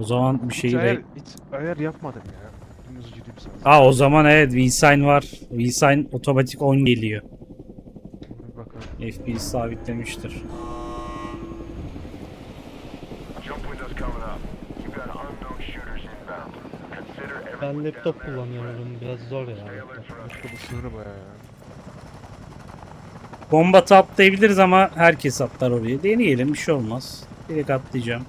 O zaman bir Hiç şeyi ayar, de... hiç ayar yapmadım ya. Dümdüz sana. Aa o zaman evet V-Sign var. V-Sign otomatik 10 geliyor. Bir bakalım. FPS sabitlemiştir. Ben laptop kullanıyorum. Biraz zor ya. Laptop. sınırı bayağı ya. Kombatı atlayabiliriz ama herkes atlar oraya. Deneyelim bir şey olmaz. Direkt atlayacağım.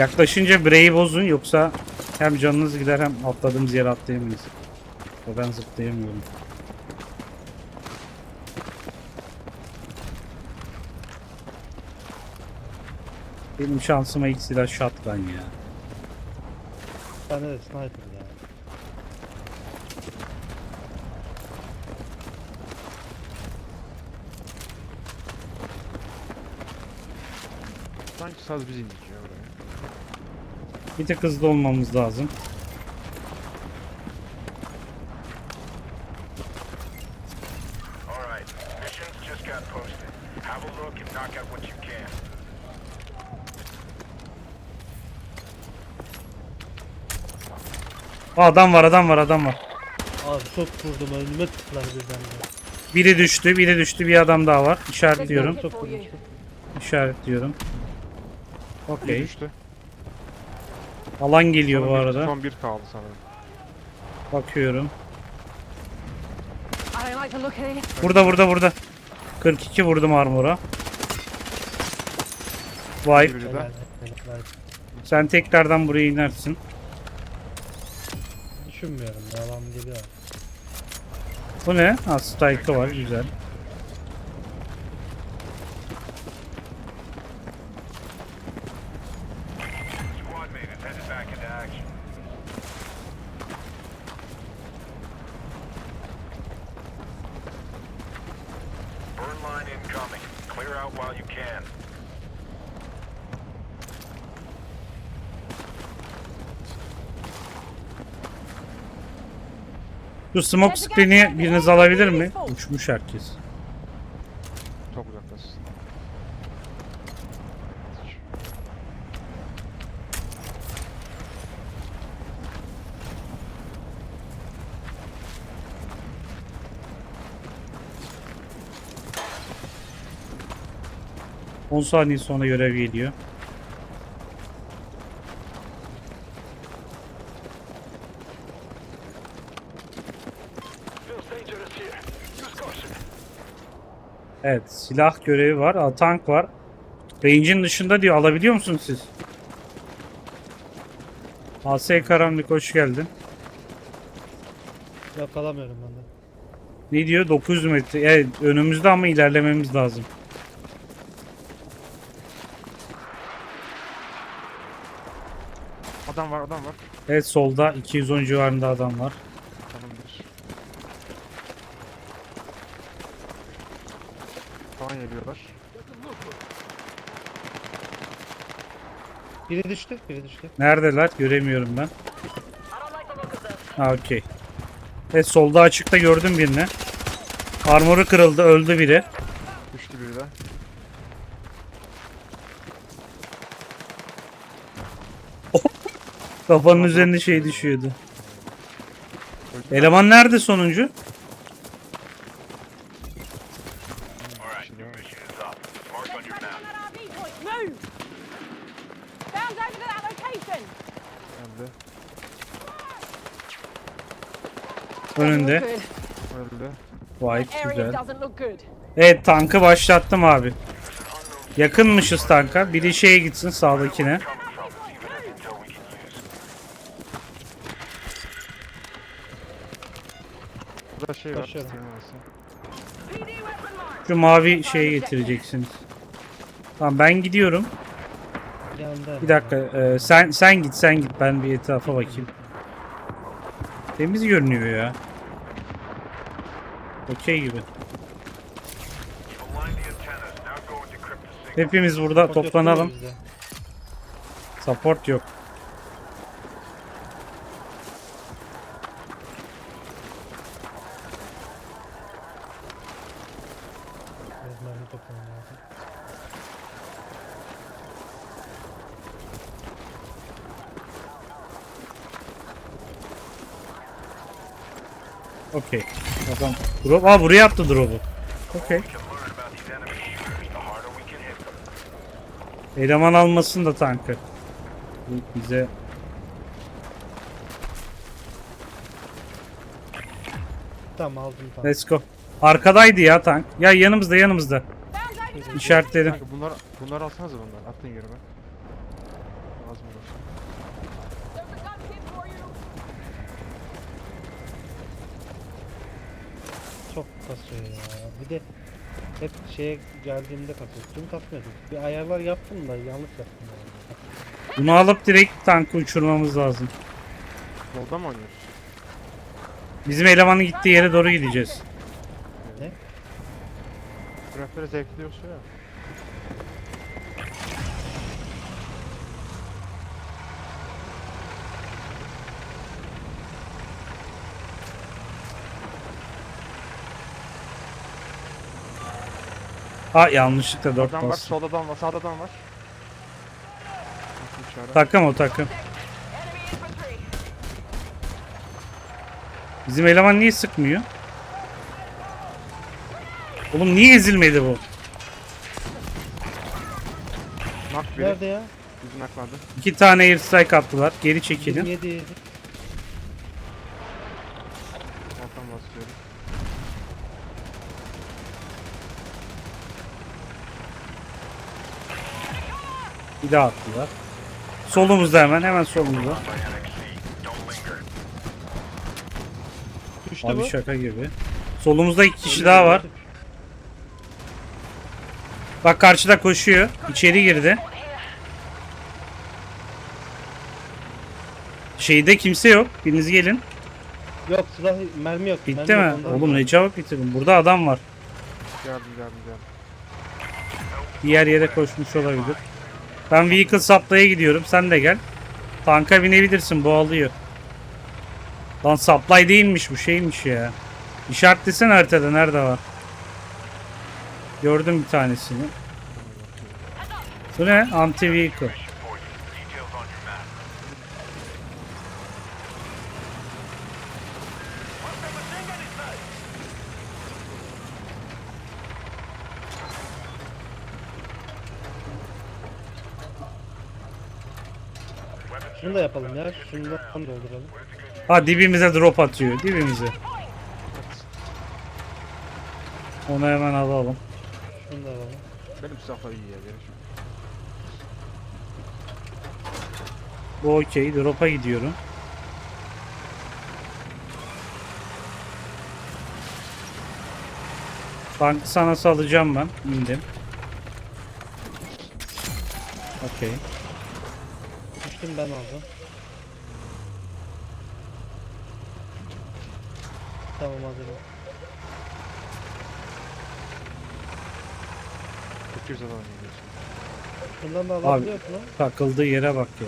Yaklaşınca Bray'i bozun yoksa hem canınız gider hem atladığımız yere atlayamayız. O ben zıplayamıyorum. Benim şansıma ilk silah shotgun ya. Bende de sniper ya. Sanki saz biz indik. Bir tek hızlı olmamız lazım. All right. Missions just got posted. Have a look and knock out what you can. Aa, adam var adam var adam var. Abi çok vurdum önüme tıklar birden de. Biri düştü biri düştü bir adam daha var. İşaretliyorum. Çok vurdum. İşaretliyorum. Okey. düştü. Alan geliyor bu Son bir- arada. Son bir kaldı sanırım. Bakıyorum. I don't like the look of this. Burada burada burada. 42 vurdum armora. Biri de. Helal. Sen tekrardan buraya inersin. Düşünmüyorum devam geliyor. Bu ne? Ha strike'ı var güzel. Şu smoke screen'i biriniz alabilir mi? Uçmuş herkes. Çok uzaktasın. 10 saniye sonra görev geliyor. Evet silah görevi var. Aa, tank var. Range'in dışında diyor. Alabiliyor musunuz siz? AS Karanlık hoş geldin. Yakalamıyorum ben de. Ne diyor? 900 metre. Evet önümüzde ama ilerlememiz lazım. Adam var adam var. Evet solda 210 civarında adam var. Tamamdır. Falan geliyorlar. Biri düştü, biri düştü. Neredeler? Göremiyorum ben. Ha okey. Evet solda açıkta gördüm birini. Armoru kırıldı. Öldü biri. Düştü biri de. Kafanın üzerine şey düşüyordu. Eleman nerede sonuncu? Move! Bound over to that location. Öldü. Önünde. Öldü. Vay good. Area güzel. doesn't look good. Evet tankı başlattım abi. Yakınmışız tanka. Biri şeye gitsin sağdakine. Burada şey var. Taşıyorum. Şu mavi şeye getireceksiniz. Tamam ben gidiyorum. Bir dakika. e, sen sen git sen git. Ben bir etrafa bakayım. Temiz görünüyor ya. Okey gibi. Hepimiz burada toplanalım. Support yok. Okey. Adam drop. Aa buraya attı drop'u. Okey. Eleman almasın da tankı. Bu bize Tamam aldım tamam. let's go. Arkadaydı ya tank. Ya yanımızda yanımızda. İşaretledim. Kanka bunlar, bunları alsanıza bunlar. Attın yerime. Kasıyor ya. Bir de hep şeye geldiğimde kasıyor. Tüm kasmıyordu. Bir ayarlar yaptım da yanlış yaptım yani. Bunu alıp direkt tankı uçurmamız lazım. Yolda mı oynuyoruz? Bizim elemanın gittiği yere doğru gideceğiz. Ne? Grafikleri zevkli olsa ya. Ha yanlışlıkla 4 Adam var, bas. solda adam var, sağda adam var. Takım o takım. Bizim eleman niye sıkmıyor? Oğlum niye ezilmedi bu? Nak biri. Nerede ya? Yüzü nakladı. İki tane airstrike attılar. Geri çekilin. 27 yedi. Bir daha attılar. Solumuzda hemen hemen solumuzda. Düştü Abi bu. şaka gibi. Solumuzda iki kişi daha var. Bak karşıda koşuyor. İçeri girdi. Şeyde kimse yok. Biriniz gelin. Yok silah mermi yok. Bitti mermi mi? yok, Oğlum ne çabuk bitirdim. Burada adam var. Geldim geldim geldim. Diğer yere koşmuş olabilir. Ben vehicle supply'a gidiyorum. Sen de gel. Tanka binebilirsin. Bu alıyor. Lan supply değilmiş bu şeymiş ya. İşaretlesene haritada nerede var. Gördüm bir tanesini. Bu ne? Anti vehicle. Da yapalım ya. Şunu da dolduralım. Ha dibimize drop atıyor. Dibimize. Onu hemen alalım. Şunu da alalım. Benim silahlar iyi ya. Yok. Bu okey. Drop'a gidiyorum. Tankı sana salacağım ben. İndim. Okey. Düştüm ben aldım. Tamam hazırım. Çok güzel oynuyorsun. Şundan da Abi. alabiliyor lan? Takıldığı yere bak ya.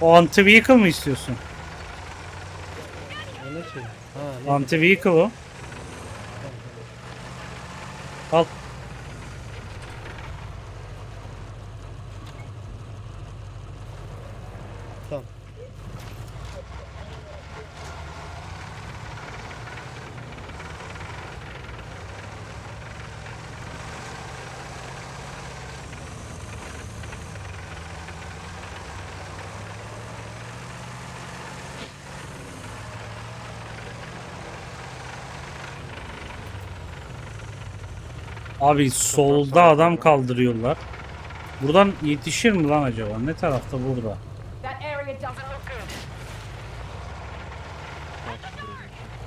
O anti vehicle mı istiyorsun? O ne şey? Ha ne? Anti vehicle o. Al. Abi solda adam kaldırıyorlar. Buradan yetişir mi lan acaba? Ne tarafta burada?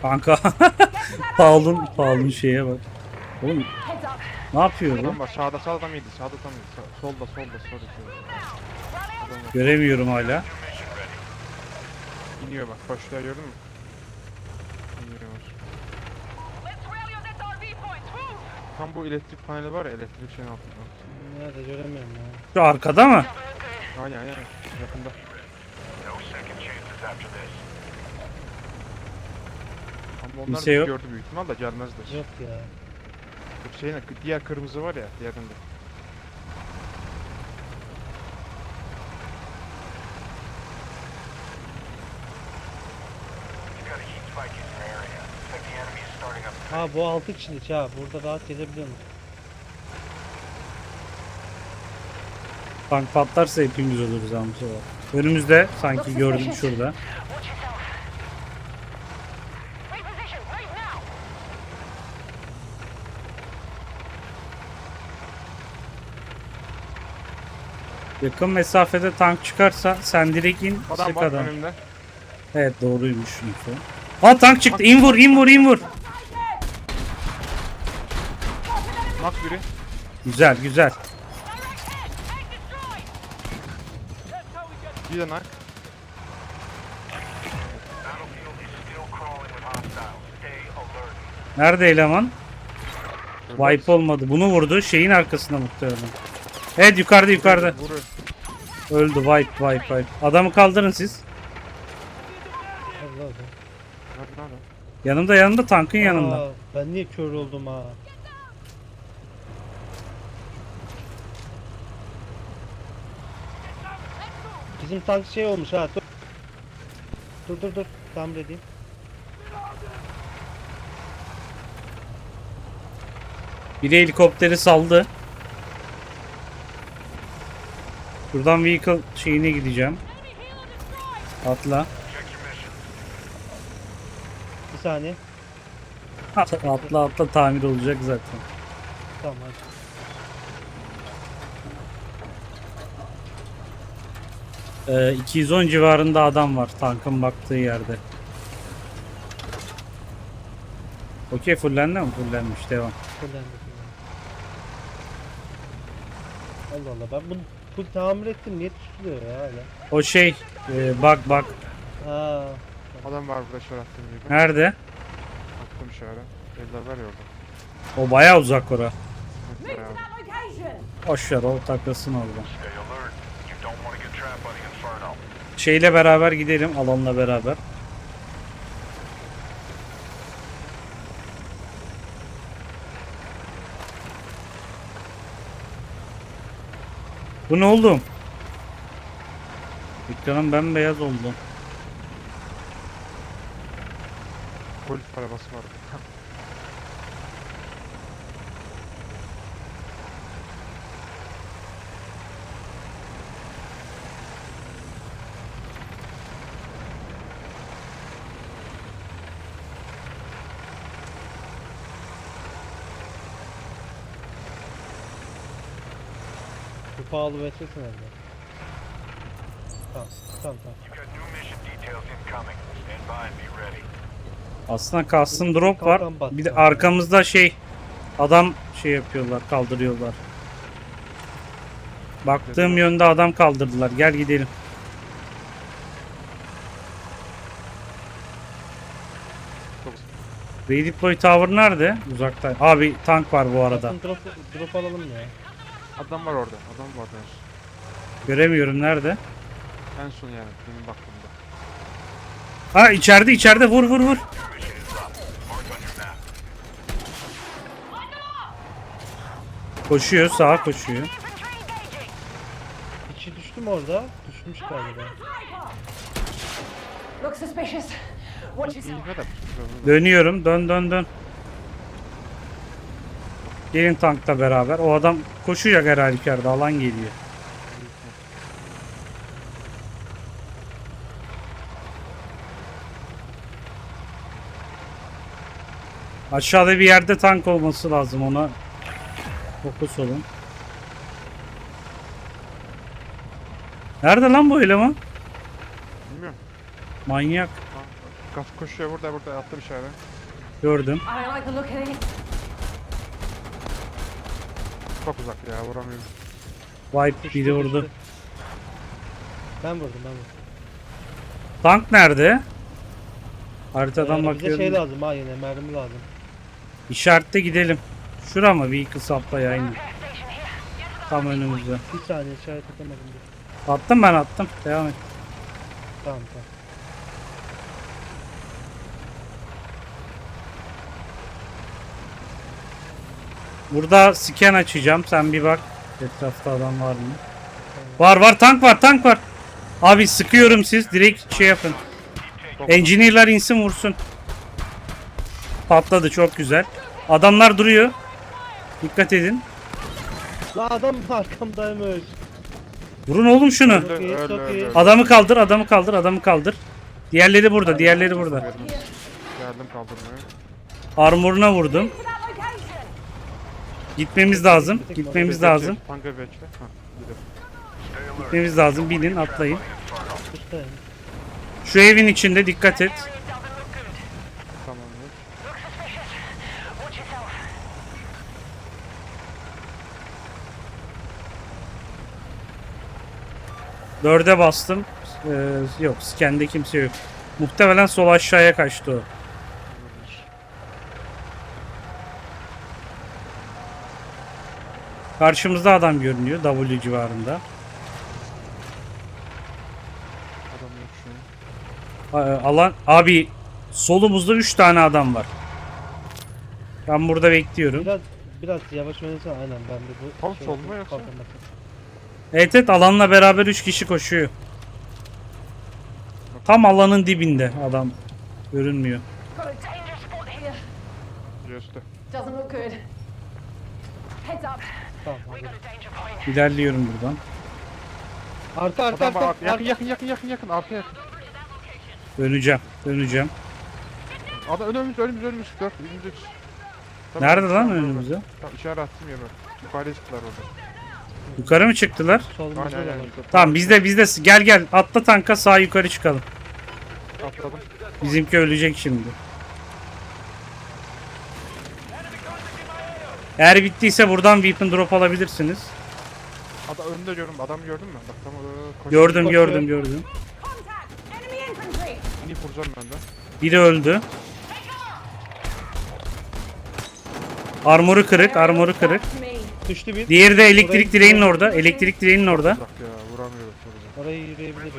Kanka Paul'un Paul'un şeye bak. Oğlum ne yapıyor bu? Adam var. Sağda sağda yedi. Sağda yedi. Sağ- Solda solda solda. Göremiyorum hala. İniyor bak. Koştular gördün mü? İniyor. Let's rally on that RV point. Move. Tam bu elektrik paneli var ya elektrik şeyin altında. Nerede göremiyorum ya. Şu arkada mı? Aynen aynen. Yakında. Ama onlar Kimse bizi yok. gördü büyük ihtimal da gelmezler. Yok ya. Bu şeyin diğer kırmızı var ya diğerinde. You've got a heat spike in your area. Looks like the enemy is starting up. Ha bu 6 kişilik ha. Burada rahat gezebiliyorsun. Tank patlarsa hepimiz oluruz ama bu sefer. Önümüzde sanki gördüm şurada. Yakın mesafede tank çıkarsa sen direkt in Adam sık var adam. önümde. Evet doğruymuş info. Aa tank çıktı. İn vur in vur in vur. Nak biri. Güzel güzel. Bir de nak. Nerede eleman? Wipe olmadı. Bunu vurdu. Şeyin arkasında muhtemelen. Evet yukarıda yukarıda. Öldü. Wipe wipe wipe. Adamı kaldırın siz. Nerede adam? Yanımda yanımda tankın yanında. Aa, ben niye kör oldum ha? Bizim tank şey olmuş ha. Dur. Dur dur dur. Tamir edeyim. Biri helikopteri saldı. Buradan vehicle şeyine gideceğim. Atla. Bir saniye. Atla atla tamir olacak zaten. Tamam hadi. Ee, 210 civarında adam var tankın baktığı yerde. Okey fullendi mi? Fullenmiş devam. Fullendi, fullendi. Allah Allah ben bunu full tamir ettim niye tutuluyor ya hala? O şey e, bak bak Ha, Adam var burada şöyle attığım gibi. nerede? Attım şöyle. Eller var ya orada. O baya uzak ora. Boş ver o takılsın orada. Şeyle beraber gidelim alanla beraber. Bu ne oğlum? Ekranım bembeyaz oldu. Polis arabası var. bu pahalı verirsin herhalde. Tamam, tamam tamam. You've got new mission details incoming. Stand by and be ready. Aslında custom drop var. Kalkan. Bir de arkamızda şey adam şey yapıyorlar, kaldırıyorlar. Baktığım yönde adam kaldırdılar. Gel gidelim. Redeploy Tower nerede? Uzakta. Abi tank var bu arada. Drop, drop alalım ya. Adam var orada. Adam var son. Göremiyorum nerede. En son yani benim baktığımda. Ha içeride içeride vur vur vur. Koşuyor sağa koşuyor. Kişi düştü mü orada? Düşmüş galiba. Look suspicious. Watch yourself. İyi ne de Dönüyorum dön dön dön. Gelin tankla beraber. O adam koşacak herhalde içeride alan geliyor. Aşağıda bir yerde tank olması lazım ona. Fokus olun. Nerede lan bu eleman? Bilmiyorum. Manyak. Gaf koşuyor burada burada attım işaret. Gördüm. I don't like the look of it. Çok uzak ya vuramıyorum. Wipe biri vurdu. Ben vurdum ben vurdum. Tank nerede? Haritadan Ee, bize bakıyorum. şey lazım ha yine mermi lazım. İşaretle gidelim. Şura mı? Vehicle supply aynı. Tam önümüzde. Bir saniye işaret atamadım. bir. Attım ben attım. Devam et. Tamam tamam. Burada scan açacağım. Sen bir bak. Etrafta adam var mı? Var var tank var tank var. Abi sıkıyorum siz direkt şey yapın. Engineer'lar insin vursun. Patladı çok güzel. Adamlar duruyor. Dikkat edin. La adam arkamdaymış. Vurun oğlum şunu. Çok iyi, çok iyi. Adamı kaldır, adamı kaldır, adamı kaldır. Diğerleri burada, diğerleri burada. Geldim kaldırmaya. Armoruna vurdum. Gitmemiz lazım. Gitmemiz lazım. Gitmemiz lazım. Binin, atlayın. Şu evin içinde dikkat et. Tamamdır. Dörde bastım. Ee, yok, skende kimse yok. Muhtemelen sol aşağıya kaçtı o. Karşımızda adam görünüyor W civarında. Adam yok şu an. A- Alan abi solumuzda 3 tane adam var. Ben burada bekliyorum. Biraz biraz yavaş oynasana aynen ben de bu. Tam şey solda yapayım, yoksa? Evet evet alanla beraber 3 kişi koşuyor. Tam alanın dibinde adam görünmüyor. Got a dangerous spot here. Göster. Doesn't look good. Tamam hadi. İlerliyorum buradan. Arka arka Adam arka. Yakın yakın yakın yakın yakın. Arka yakın. Döneceğim. Döneceğim. Adam önümüz önümüz önümüz. Dört. Önümüz üç. Tamam, Nerede lan tamam, önümüzde? Tamam işaret attım yere. Yukarıya çıktılar orada. Yukarı mı çıktılar? Solumuzda Aynen, da aynen. var. Tamam bizde bizde gel gel atla tanka sağ yukarı çıkalım. Atladım. Bizimki ölecek şimdi. Eğer bittiyse buradan weapon drop alabilirsiniz. Adam önünde gördüm. Adamı gördün mü? Bak tam orada koşuyor. Gördüm gördüm gördüm. İnip vuracağım ben de. Biri öldü. Armoru kırık, armoru kırık. Düştü bir. Diğeri de elektrik direğinin orada. Elektrik direğinin orada. Bak ya. Orayı yürüyebiliriz.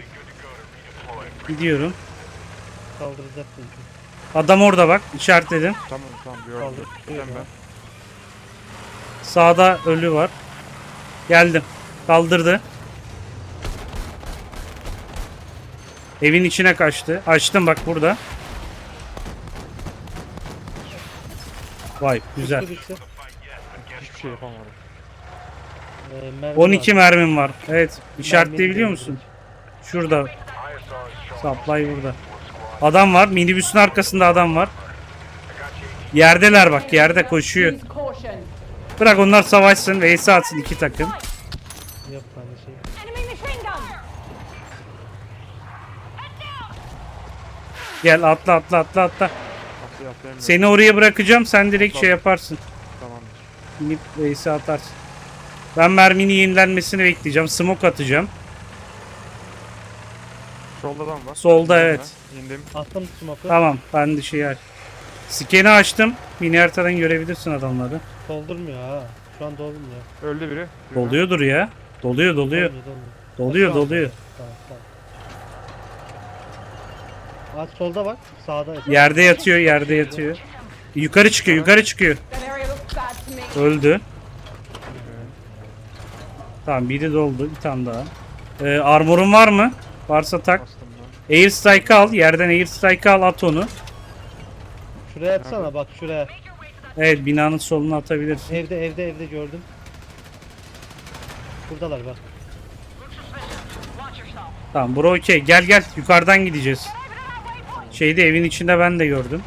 Gidiyorum. Kaldıracak çünkü. Adam orada bak. işaretledim. Tamam tamam gördüm. Kaldır. Ben. Sağda ölü var. Geldim. Kaldırdı. Evin içine kaçtı. Açtım bak burada. Vay güzel. Hiçbir şey yapamadım. Ee, mermi 12 var. mermim var. Evet. İşaretleyebiliyor musun? Şurada. Supply burada. Adam var. Minibüsün arkasında adam var. Yerdeler bak. Yerde koşuyor. Bırak onlar savaşsın. Vs atsın iki takım. Yok tane şey. Gel atla atla atla atla. Atlayamıyorum. Seni oraya bırakacağım. Sen direkt şey yaparsın. Tamamdır. İnip vs atarsın. Ben merminin yenilenmesini bekleyeceğim. Smoke atacağım. Solda adam var. Solda, evet. İndim. Attım smoke'u. Tamam. Ben de şey aç. Scan'i açtım. Mini haritadan görebilirsin adamları. Doldurmuyor ha. Şu an dolmuyor. Öldü biri. Doluyordur ya. Doluyor doluyor. Dolmuyor, dolmuyor. Doluyor doluyor. Tamam tamam. Aç solda bak. Sağda. Yerde yatıyor yerde yatıyor. Yukarı çıkıyor yukarı çıkıyor. That area looks bad to me. Öldü. Tamam biri doldu. Bir tane daha. Ee, armorun var mı? Varsa tak. Bastım ben. Air strike al. Yerden air strike al at onu. Şuraya atsana bak şuraya. Evet binanın soluna atabilirsin. Evde evde evde gördüm. Buradalar bak. Tamam bro okey. Gel gel yukarıdan gideceğiz. Şeyde evin içinde ben de gördüm.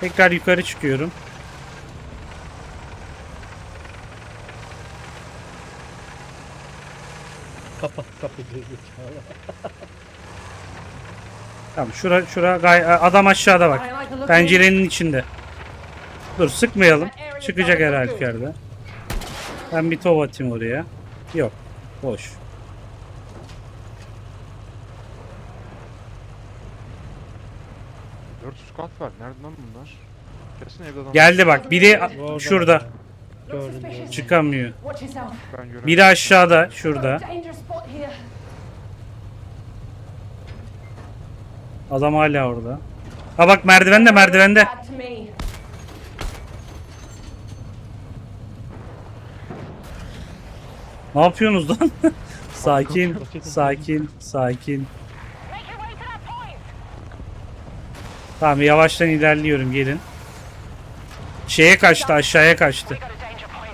Tekrar yukarı çıkıyorum. Kapat kapıyı zekalı. Tamam şura şura gay adam aşağıda bak. Pencerenin içinde. Dur sıkmayalım. Çıkacak her halükarda. Ben bir tov atayım oraya. Yok. Boş. Dört squad var. Nerede lan bunlar? Kesin evde adam. Geldi bak. Biri Orada. şurada. Gördüm. Çıkamıyor. Ben. Biri aşağıda. Şurada. Adam hala orada. Ha bak merdivende merdivende. Ne yapıyorsunuz lan? sakin, sakin, sakin. Tamam yavaştan ilerliyorum gelin. Şeye kaçtı aşağıya kaçtı.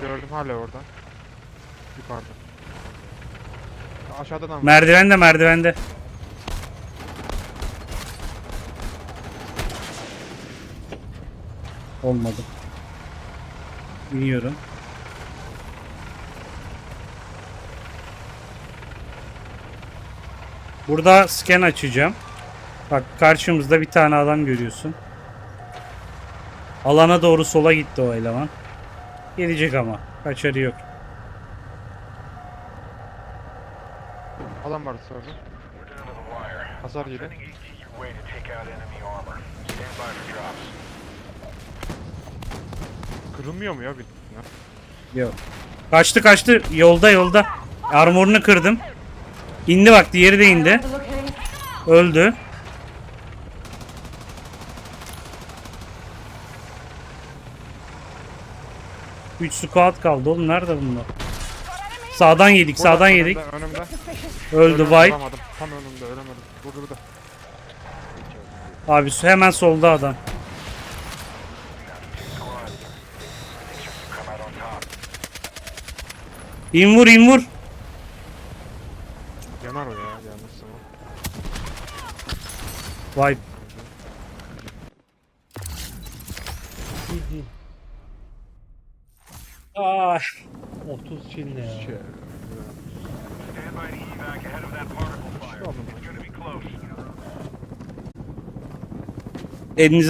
Gördüm hala orada. Yukarıda. Aşağıda da mı? Merdivende merdivende. Olmadı. İniyorum. Burada scan açacağım. Bak karşımızda bir tane adam görüyorsun. Alana doğru sola gitti o eleman. Gelecek ama. Kaçarı yok. Adam var orada. Hasar yedi. Kırılmıyor mu ya bir? Yok. Kaçtı kaçtı. Yolda yolda. Armorunu kırdım. İndi bak diğeri de indi. Öldü. Üç squad kaldı oğlum nerede bunlar? Sağdan yedik Burada, sağdan önümde, yedik. Önümde. Öldü White. Tam önümde ölemedim. Burada burada. Abi su- hemen solda adam. İn vur in vur. Yanar o ya yanlışsın o. Vay. Bildiğin Ah. 30 çin ne ya? Şey. Stand by to evac ahead of that particle fire. It's gonna be close. Elinize